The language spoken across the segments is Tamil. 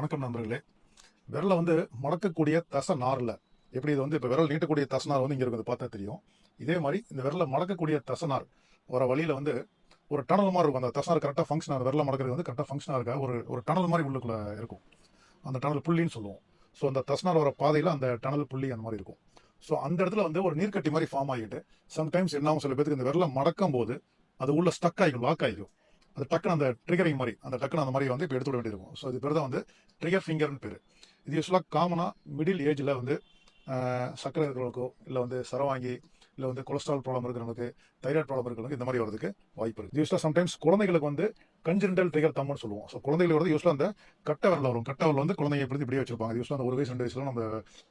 வணக்கம் நண்பர்களே. விரலை வந்து மடக்கக்கூடிய தசை நாரில். எப்படி இது வந்து இப்போ விரல் நீட்டக்கூடிய தசைநார் வந்து இங்கே இருக்குது பார்த்தா தெரியும். இதே மாதிரி இந்த விரலை மடக்கக்கூடிய தசநார் வர வழியில் வந்து ஒரு டனல் மாதிரி இருக்கும். அந்த தசனார் கரெக்டாக ஃபங்க்ஷன் ஆகுது. விரலை மடக்கிறது வந்து கரெக்டாக ஃபங்க்ஷனாக இருக்க ஒரு ஒரு டனல் மாதிரி உள்ளுக்குள்ளே இருக்கும். அந்த டனல் புள்ளின்னு சொல்லுவோம். ஸோ அந்த தசனார் வர பாதையில் அந்த டனல் புள்ளி அந்த மாதிரி இருக்கும். ஸோ அந்த இடத்துல வந்து ஒரு நீர்க்கட்டி மாதிரி ஃபார்ம் ஆகிட்டு சம்டைம்ஸ் என்ன ஆகும் சில பேருக்கு இந்த விரலை மடக்கும் போது அது உள்ள ஸ்டக் ஆகிக்கும் லாக் ஆகிக்கும் அது டக்குன்னு அந்த ட்ரிகரிங் மாதிரி அந்த டக்குன்னு அந்த மாதிரி வந்து இப்போ எடுத்து விட வேண்டியிருக்கும். ஸோ இது பேர் தான் வந்து ட்ரிகர் ஃபிங்கர்னு பேர். இது யூஸ்வலாக காமனாக மிடில் ஏஜில் வந்து ஆஹ், இருக்கிறவங்களுக்கோ இல்லை வந்து சரவாங்கி இல்லை வந்து கொலஸ்ட்ரால் ப்ராப்ளம் இருக்கிறவங்களுக்கு தைராய்டு ப்ராப்ளம் இருக்கிறவங்களுக்கு இந்த மாதிரி வரதுக்கு வாய்ப்பு இருக்குது யூஸ்வலாக சம்டைம்ஸ் குழந்தைகளுக்கு வந்து கஞ்சிரண்டல் ட்ரிகர் தம்னு சொல்லுவோம். ஸோ குழந்தைகளுக்கு வந்து யூஸ்வலாக அந்த கட்டை வரல வரும். கட்டை வரல வந்து குழந்தைங்க எப்படி இப்படியே வச்சிருப்பாங்க. யூஸ்வலாக அந்த ஒரு வயசு ரெண்டு வயசுல நம்ம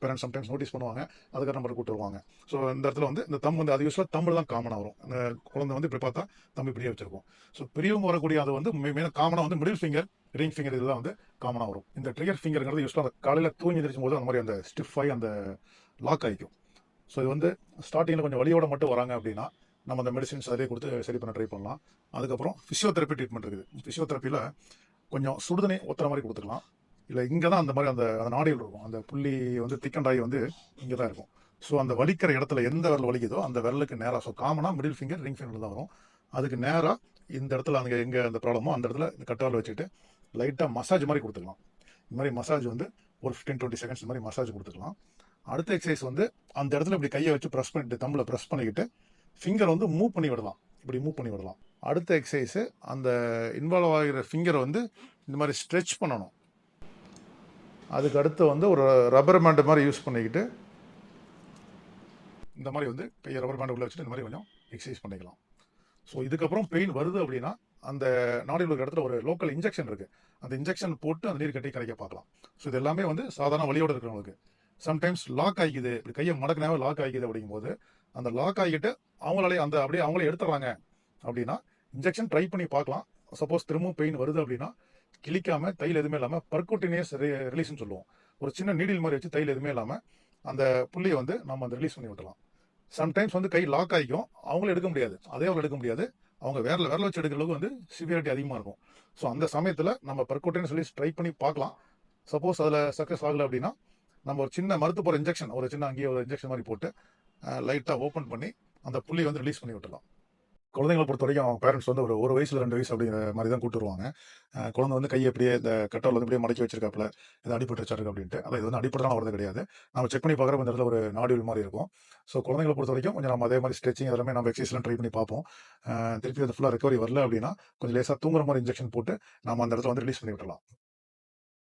பேரண்ட்ஸ் சம்டைம்ஸ் நோட்டீஸ் பண்ணுவாங்க. அதுக்காக நம்ம கூட்டு வருவாங்க ஸோ இந்த இடத்துல வந்து இந்த தம் வந்து அது யூஸ்வலாக தமிழ் தான் காமனாக வரும். அந்த குழந்தை வந்து இப்படி பார்த்தா தம்பி இப்படியே வச்சிருக்கும். ஸோ பெரியவங்க வரக்கூடிய அது வந்து மெயினாக காமனாக வந்து மிடில் ஃபிங்கர் ரிங் ஃபிங்கர் இதெல்லாம் வந்து காமனாக வரும். இந்த ட்ரிகர் ஃபிங்கர்ங்கிறது யூஸ்வலாக காலையில் தூங்கி எந்திரிக்கும் போது அந்த மாதிரி அந்த ஸ்டிஃப் ஆகி அந்த லாக் ஆகிக்கும் ஸோ இது வந்து ஸ்டார்டிங்கில் கொஞ்சம் வலியோட மட்டும் வராங்க அப்படின்னா நம்ம அந்த மெடிசின்ஸ் அதிலே கொடுத்து சரி பண்ண ட்ரை பண்ணலாம். அதுக்கப்புறம் ஃபிசியோதெரப்பி ட்ரீட்மெண்ட் இருக்குது. ஃபிசியோதெரப்பியில் கொஞ்சம் சுடுதண்ணி ஒத்துற மாதிரி கொடுத்துக்கலாம். இல்லை இங்கே தான் அந்த மாதிரி அந்த அந்த நாடிகள் இருக்கும். அந்த புள்ளி வந்து திக்கண்டாயி வந்து இங்கே தான் இருக்கும். ஸோ அந்த வலிக்கிற இடத்துல எந்த விரல் வலிக்குதோ அந்த விரலுக்கு நேராக ஸோ காமனாக மிடில் ஃபிங்கர் ரிங் ஃபிங்கர் தான் வரும். அதுக்கு நேராக இந்த இடத்துல அங்கே எங்கே அந்த ப்ராப்ளமோ அந்த இடத்துல இந்த கட்டால் வச்சுட்டு லைட்டாக மசாஜ் மாதிரி கொடுத்துக்கலாம். இந்த மாதிரி மசாஜ் வந்து ஒரு ஃபிஃப்டீன் டுவெண்ட்டி செகண்ட்ஸ் இந்த மாதிரி மசாஜ் கொடுத்துக்கலாம். அடுத்த எக்ஸசைஸ் வந்து அந்த இடத்துல இப்படி கையை வச்சு ப்ரெஸ் பண்ணிட்டு தம்பில் ப்ரெஸ் பண்ணிக்கிட்டு ஃபிங்கர் வந்து மூவ் பண்ணி விடலாம். இப்படி மூவ் பண்ணி விடலாம். அடுத்த எக்ஸசைஸு அந்த இன்வால்வ் ஆகிற ஃபிங்கரை வந்து இந்த மாதிரி ஸ்ட்ரெச் பண்ணணும். அதுக்கு அடுத்து வந்து ஒரு ரப்பர் மேண்டு மாதிரி யூஸ் பண்ணிக்கிட்டு இந்த மாதிரி வந்து கையை ரப்பர் மேண்டு உள்ளே வச்சுட்டு இந்த மாதிரி கொஞ்சம் எக்ஸசைஸ் பண்ணிக்கலாம். ஸோ இதுக்கப்புறம் பெயின் வருது அப்படின்னா அந்த நாடியில் இருக்கிற இடத்துல ஒரு லோக்கல் இன்ஜெக்ஷன் இருக்குது அந்த இன்ஜெக்ஷன் போட்டு அந்த நீர் கட்டி கரைக்க பார்க்கலாம். ஸோ இது எல்லாமே வந்து சாதாரண வழியோடு இருக்கிறவங்களுக்கு. சம்டைம்ஸ் லாக் ஆகிக்குது. இப்படி கையை மடக்கினாவே லாக் ஆகிக்குது அப்படிங்கும்போது அந்த லாக் ஆகிட்டு அவங்களாலே அந்த அப்படியே அவங்களே எடுத்துறாங்க அப்படின்னா இன்ஜெக்ஷன் ட்ரை பண்ணி பார்க்கலாம். சப்போஸ் திரும்பவும் பெயின் வருது அப்படின்னா கிளிக்காம தையல் எதுவுமே இல்லாமல் பர்கோட்டினியஸ் ரிலீஸ்னு சொல்லுவோம். ஒரு சின்ன நீடில் மாதிரி வச்சு தையில் எதுவுமே இல்லாமல் அந்த புள்ளியை வந்து நம்ம அந்த ரிலீஸ் பண்ணி விட்டலாம் சம்டைம்ஸ் வந்து கை லாக் ஆகிக்கும். அவங்களும் எடுக்க முடியாது. அதே அவங்க எடுக்க முடியாது. அவங்க வேற விரல வச்சு எடுக்கிற அளவுக்கு வந்து சிவியாரிட்டி அதிகமாக இருக்கும். ஸோ அந்த சமயத்தில் நம்ம பர்கோட்டினியஸ் ரிலீஸ் ட்ரை பண்ணி பார்க்கலாம். சப்போஸ் அதில் சக்ஸஸ் ஆகலை அப்படின்னா நம்ம ஒரு சின்ன மருத்து போகிற இன்ஜெக்ஷன் ஒரு சின்ன அங்கேயே ஒரு இன்ஜெக்ஷன் மாதிரி போட்டு லைட்டாக ஓப்பன் பண்ணி அந்த புள்ளியை வந்து ரிலீஸ் பண்ணி விட்டுலாம் குழந்தைங்களை பொறுத்த வரைக்கும் அவங்க பேரண்ட்ஸ் வந்து ஒரு ஒரு வயசுல ரெண்டு வயசு அப்படிங்கிற மாதிரி தான் கூட்டு வருவாங்க. குழந்தை வந்து கையை அப்படியே இந்த கட்டவில் வந்து அப்படியே மடக்கி வச்சிருக்காப்புல இது அடிப்பட்டு வச்சிருக்கு அப்படின்ட்டு. அதை இது வந்து அடிப்படலாம் வரது கிடையாது. நம்ம செக் பண்ணி பார்க்குற இந்த இடத்துல ஒரு நாடியூல் மாதிரி இருக்கும். ஸோ குழந்தைங்களை பொறுத்த வரைக்கும் கொஞ்சம் நம்ம அதே மாதிரி ஸ்ட்ரெச்சிங் எல்லாமே நம்ம எக்ஸசைஸ்லாம் ட்ரை பண்ணி பார்ப்போம். திருப்பி அது ஃபுல்லாக ரெக்கவரி வரல அப்படின்னா கொஞ்சம் லேசாக தூங்குற மாதிரி இன்ஜெக்ஷன் போட்டு நம்ம அந்த இடத்துல வந்து ரிலீஸ் பண்ணி விட்டுலாம்